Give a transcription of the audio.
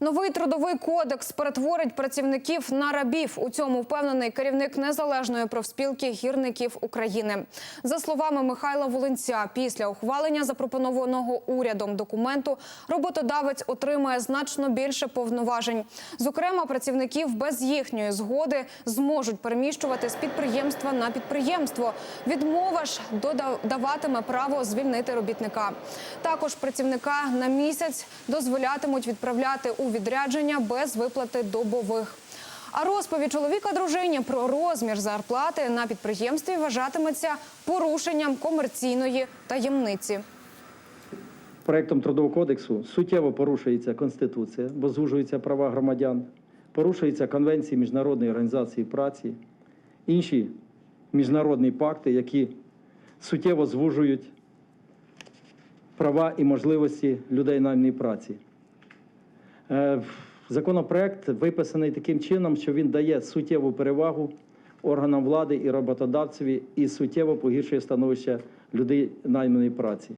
Новий трудовий кодекс перетворить працівників на рабів. У цьому впевнений керівник незалежної профспілки гірників України. За словами Михайла Волинця, після ухвалення запропонованого урядом документу роботодавець отримає значно більше повноважень. Зокрема, працівників без їхньої згоди зможуть переміщувати з підприємства на підприємство. Відмова ж дода- даватиме право звільнити робітника. Також працівника на місяць дозволятимуть відправляти у відрядження без виплати добових. А розповідь чоловіка дружині про розмір зарплати на підприємстві вважатиметься порушенням комерційної таємниці. Проектом трудового кодексу суттєво порушується Конституція, бо звужуються права громадян, порушуються конвенції Міжнародної організації праці, інші міжнародні пакти, які суттєво звужують права і можливості людей найманої праці. Е, Законопроект виписаний таким чином, що він дає суттєву перевагу органам влади і роботодавцеві і суттєво погіршує становище людей найманої праці.